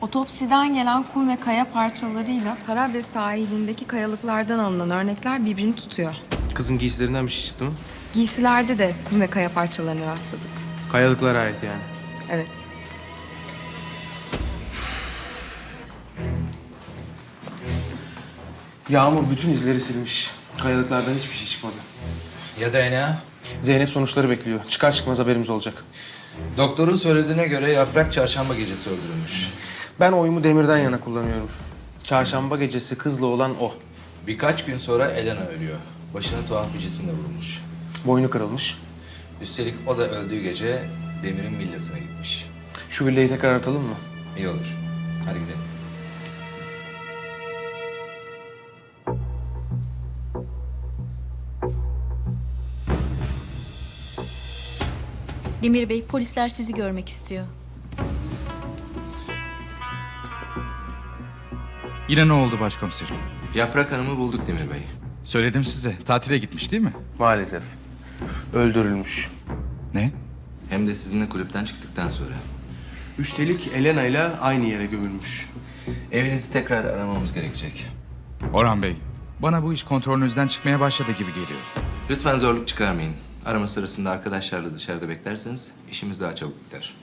Otopsiden gelen kum ve kaya parçalarıyla Tarabe sahilindeki kayalıklardan alınan örnekler birbirini tutuyor. Kızın giysilerinden bir şey çıktı mı? Giysilerde de kum ve kaya parçalarını rastladık. Kayalıklara ait yani. Evet. Yağmur bütün izleri silmiş. Kayalıklardan hiçbir şey çıkmadı. Ya DNA? Zeynep sonuçları bekliyor. Çıkar çıkmaz haberimiz olacak. Doktorun söylediğine göre Yaprak çarşamba gecesi öldürülmüş. Ben oyumu Demir'den yana kullanıyorum. Çarşamba gecesi kızla olan o. Birkaç gün sonra Elena ölüyor. Başına tuhaf bir cisimle vurulmuş. Boynu kırılmış. Üstelik o da öldüğü gece Demir'in villasına gitmiş. Şu villayı tekrar atalım mı? İyi olur. Hadi gidelim. Demir Bey, polisler sizi görmek istiyor. Yine ne oldu başkomiserim? Yaprak Hanım'ı bulduk Demir Bey. Söyledim size. Tatile gitmiş değil mi? Maalesef. Öldürülmüş. Ne? Hem de sizinle kulüpten çıktıktan sonra. Üstelik Elena ile aynı yere gömülmüş. Evinizi tekrar aramamız gerekecek. Orhan Bey, bana bu iş kontrolünüzden çıkmaya başladı gibi geliyor. Lütfen zorluk çıkarmayın. Arama sırasında arkadaşlarla dışarıda beklerseniz işimiz daha çabuk biter.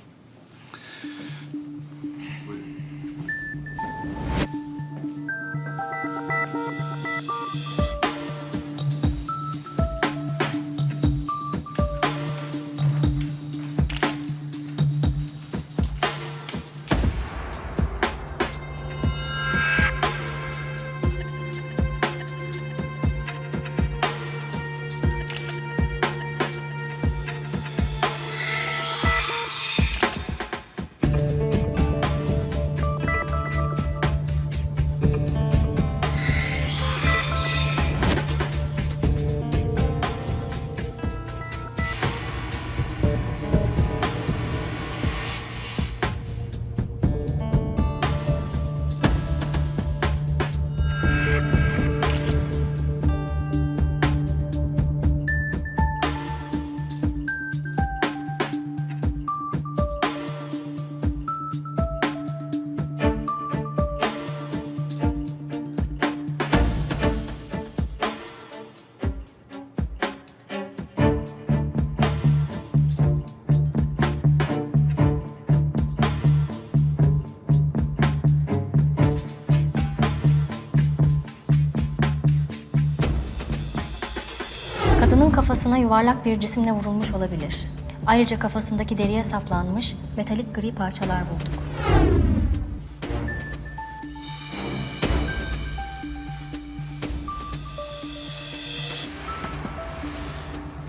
Kafasına yuvarlak bir cisimle vurulmuş olabilir. Ayrıca kafasındaki deriye saplanmış metalik gri parçalar bulduk.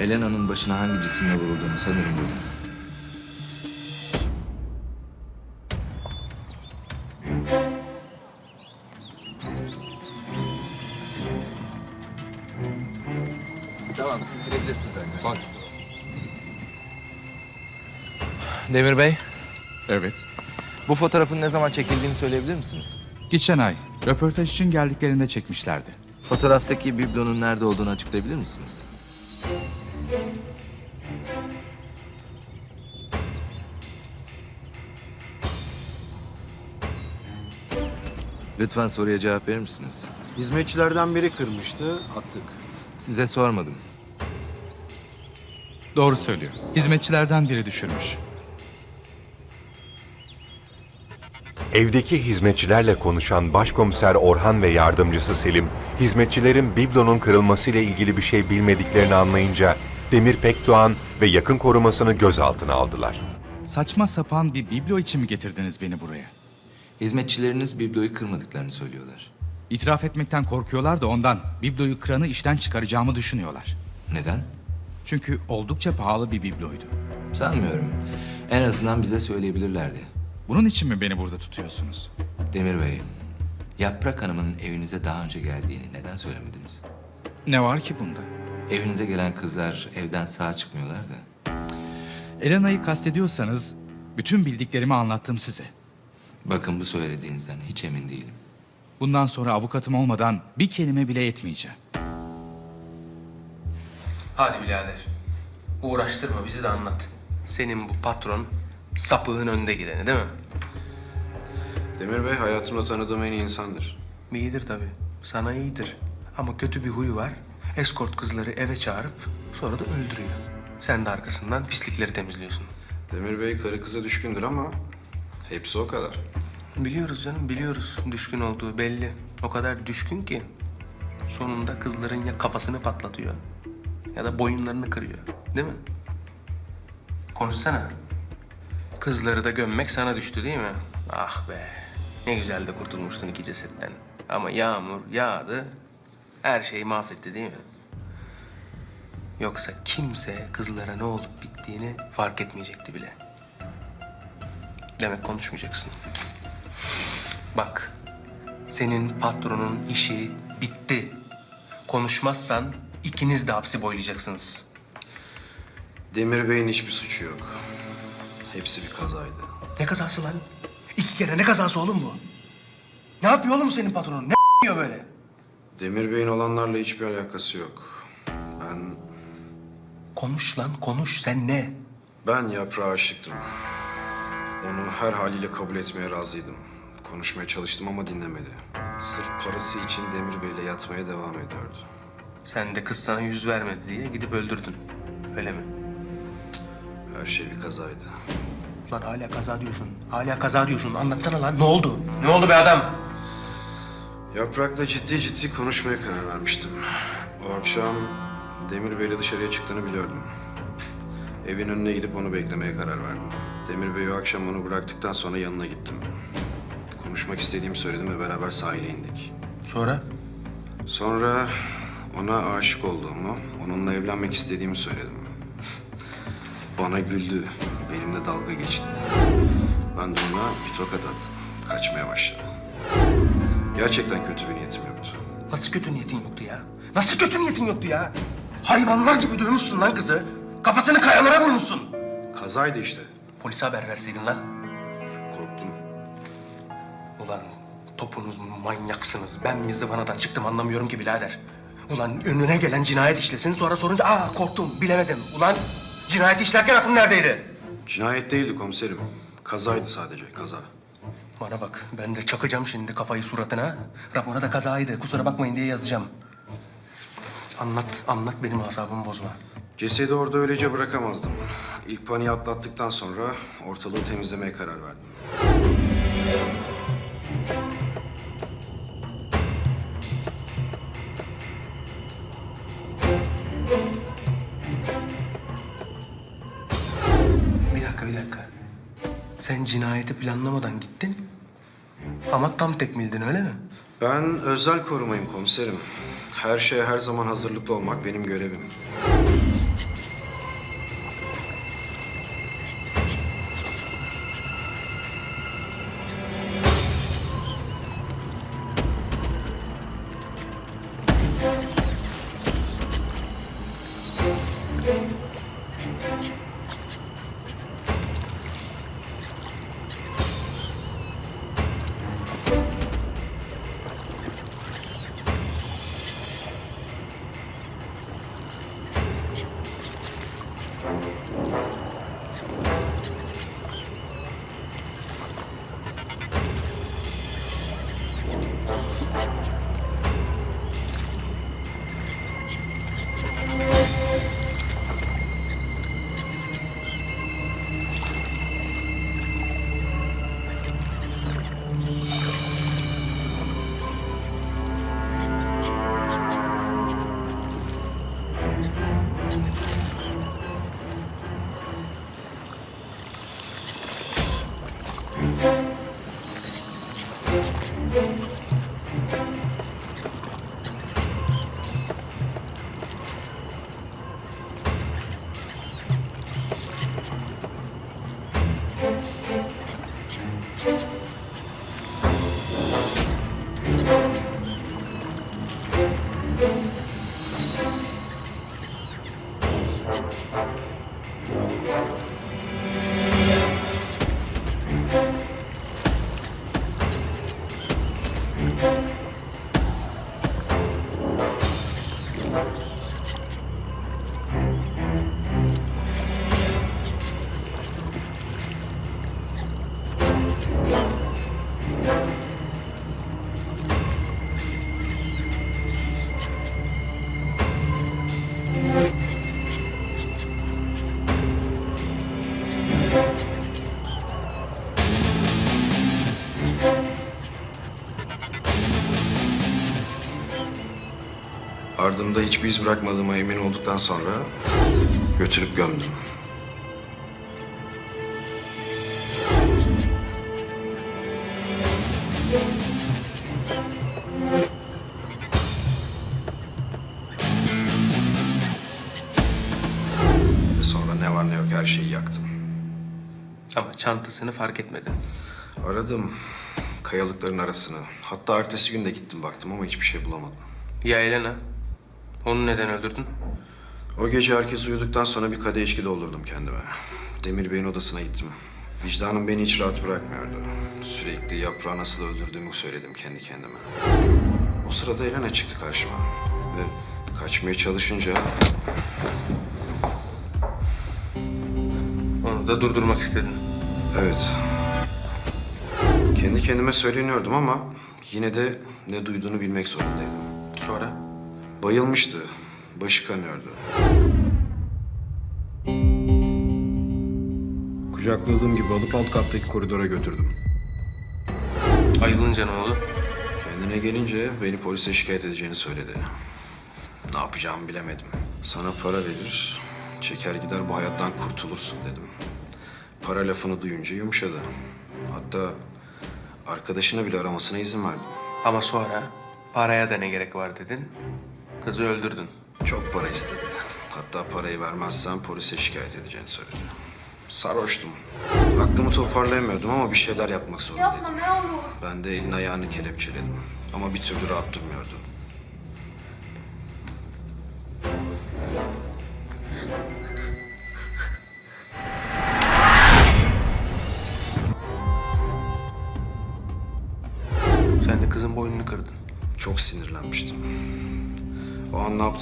Elena'nın başına hangi cisimle vurulduğunu sanırım buldum. Demir Bey, Evet. bu fotoğrafın ne zaman çekildiğini söyleyebilir misiniz? Geçen ay röportaj için geldiklerinde çekmişlerdi. Fotoğraftaki biblonun nerede olduğunu açıklayabilir misiniz? Lütfen soruya cevap verir misiniz? Hizmetçilerden biri kırmıştı, attık. Size sormadım. Doğru söylüyor. Hizmetçilerden biri düşürmüş. Evdeki hizmetçilerle konuşan başkomiser Orhan ve yardımcısı Selim, hizmetçilerin biblonun kırılmasıyla ilgili bir şey bilmediklerini anlayınca Demir Pekdoğan ve yakın korumasını gözaltına aldılar. Saçma sapan bir biblo için mi getirdiniz beni buraya? Hizmetçileriniz bibloyu kırmadıklarını söylüyorlar. İtiraf etmekten korkuyorlar da ondan bibloyu kıranı işten çıkaracağımı düşünüyorlar. Neden? Çünkü oldukça pahalı bir bibloydu. Sanmıyorum. En azından bize söyleyebilirlerdi. Bunun için mi beni burada tutuyorsunuz? Demir Bey, Yaprak Hanım'ın evinize daha önce geldiğini neden söylemediniz? Ne var ki bunda? Evinize gelen kızlar evden sağ çıkmıyorlar da. Elena'yı kastediyorsanız bütün bildiklerimi anlattım size. Bakın bu söylediğinizden hiç emin değilim. Bundan sonra avukatım olmadan bir kelime bile etmeyeceğim. Hadi birader. Uğraştırma bizi de anlat. Senin bu patron sapığın önde gideni değil mi? Demir Bey hayatımda tanıdığım en iyi insandır. İyidir tabii. Sana iyidir. Ama kötü bir huyu var. Eskort kızları eve çağırıp sonra da öldürüyor. Sen de arkasından pislikleri temizliyorsun. Demir Bey karı kıza düşkündür ama hepsi o kadar. Biliyoruz canım, biliyoruz. Düşkün olduğu belli. O kadar düşkün ki sonunda kızların ya kafasını patlatıyor ya da boyunlarını kırıyor. Değil mi? Konuşsana. Kızları da gömmek sana düştü değil mi? Ah be. Ne güzel de kurtulmuştun iki cesetten. Ama yağmur yağdı. Her şeyi mahvetti değil mi? Yoksa kimse kızlara ne olup bittiğini fark etmeyecekti bile. Demek konuşmayacaksın. Bak, senin patronun işi bitti. Konuşmazsan ikiniz de hapsi boylayacaksınız. Demir Bey'in hiçbir suçu yok. Hepsi bir kazaydı. Ne kazası lan? İki kere ne kazası oğlum bu? Ne yapıyor oğlum senin patronun? Ne diyor böyle? Demir Bey'in olanlarla hiçbir alakası yok. Ben Konuş lan konuş sen ne? ben yaprağa aşıktım. Onu her haliyle kabul etmeye razıydım. Konuşmaya çalıştım ama dinlemedi. Sırf parası için Demir Bey'le yatmaya devam ediyordu. Sen de kız sana yüz vermedi diye gidip öldürdün. Öyle mi? Her şey bir kazaydı. Lan hala kaza diyorsun. Hala kaza diyorsun. Anlatsana lan ne oldu? Ne oldu be adam? Yaprak'la ciddi ciddi konuşmaya karar vermiştim. O akşam Demir Bey'le dışarıya çıktığını biliyordum. Evin önüne gidip onu beklemeye karar verdim. Demir Bey o akşam onu bıraktıktan sonra yanına gittim. Konuşmak istediğimi söyledim ve beraber sahile indik. Sonra? Sonra ona aşık olduğumu, onunla evlenmek istediğimi söyledim. Bana güldü, benimle dalga geçti. Ben de ona bir tokat attım, kaçmaya başladı. Gerçekten kötü bir niyetim yoktu. Nasıl kötü niyetin yoktu ya? Nasıl kötü niyetin yoktu ya? Hayvanlar gibi dövmüşsün lan kızı. Kafasını kayalara vurmuşsun. Kazaydı işte. Polise haber verseydin lan. Korktum. Ulan topunuz manyaksınız. Ben mi zıvanadan çıktım anlamıyorum ki birader. Ulan önüne gelen cinayet işlesin sonra sorunca aa korktum bilemedim. Ulan cinayet işlerken aklın neredeydi? Cinayet değildi komiserim. Kazaydı sadece, kaza. Bana bak ben de çakacağım şimdi kafayı suratına. Rapora da kazaydı kusura bakmayın diye yazacağım. Anlat, anlat benim asabımı bozma. Cesedi orada öylece bırakamazdım. İlk paniği atlattıktan sonra ortalığı temizlemeye karar verdim. Sen cinayeti planlamadan gittin ama tam tekmildin öyle mi? Ben özel korumayım komiserim. Her şeye her zaman hazırlıklı olmak benim görevim. Ardımda hiçbir iz bırakmadığıma emin olduktan sonra götürüp gömdüm. Sonra ne var ne yok her şeyi yaktım. Ama çantasını fark etmedin. Aradım kayalıkların arasını. Hatta ertesi gün de gittim baktım ama hiçbir şey bulamadım. Ya Elena? Onu neden öldürdün? O gece herkes uyuduktan sonra bir kadeh içki doldurdum kendime. Demir Bey'in odasına gittim. Vicdanım beni hiç rahat bırakmıyordu. Sürekli yaprağı nasıl öldürdüğümü söyledim kendi kendime. O sırada Elena çıktı karşıma. Ve kaçmaya çalışınca Onu da durdurmak istedin. evet. Kendi kendime söyleniyordum ama yine de ne duyduğunu bilmek zorundaydım. Sonra? Bayılmıştı. Başı kanıyordu. Kucakladığım gibi alıp alt kattaki koridora götürdüm. Ayılınca ne oldu? Kendine gelince beni polise şikayet edeceğini söyledi. Ne yapacağımı bilemedim. Sana para verir, çeker gider bu hayattan kurtulursun dedim. Para lafını duyunca yumuşadı. Hatta arkadaşını bile aramasına izin verdim. Ama sonra paraya da ne gerek var dedin. Kızı öldürdün. Çok para istedi. Hatta parayı vermezsen polise şikayet edeceğini söyledi. Sarhoştum. Aklımı toparlayamıyordum ama bir şeyler yapmak zorundaydım. Yapma ne olur. Ben de elini ayağını kelepçeledim. Ama bir türlü rahat durmuyordu.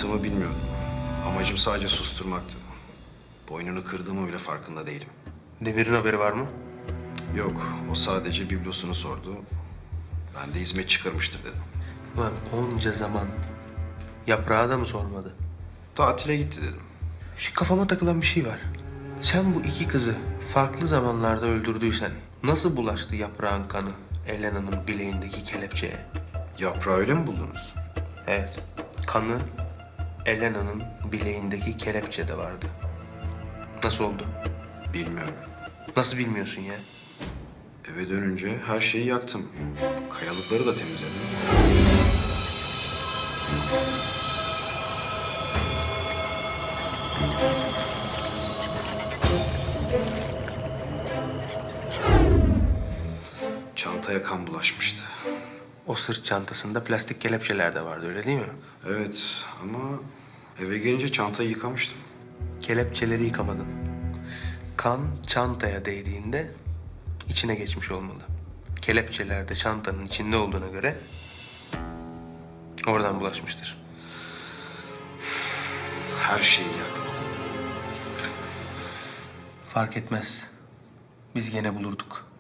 Yaptığımı bilmiyordum. Amacım sadece susturmaktı. Boynunu kırdığımı bile farkında değilim. Demir'in haberi var mı? Yok, o sadece biblosunu sordu. Ben de hizmet çıkarmıştır dedim. Ulan onca zaman yaprağı da mı sormadı? Tatile gitti dedim. Şu kafama takılan bir şey var. Sen bu iki kızı farklı zamanlarda öldürdüysen nasıl bulaştı yaprağın kanı Elena'nın bileğindeki kelepçeye? Yaprağı öyle mi buldunuz? Evet, kanı Elena'nın bileğindeki kelepçede vardı. Nasıl oldu? Bilmiyorum. Nasıl bilmiyorsun ya? Eve dönünce her şeyi yaktım. Kayalıkları da temizledim. Çantaya kan bulaşmıştı. O sırt çantasında plastik kelepçeler de vardı öyle değil mi? Evet ama eve gelince çantayı yıkamıştım. Kelepçeleri yıkamadın. Kan çantaya değdiğinde içine geçmiş olmalı. Kelepçeler de çantanın içinde olduğuna göre oradan bulaşmıştır. Her şeyi yakmalıydım. Fark etmez. Biz gene bulurduk.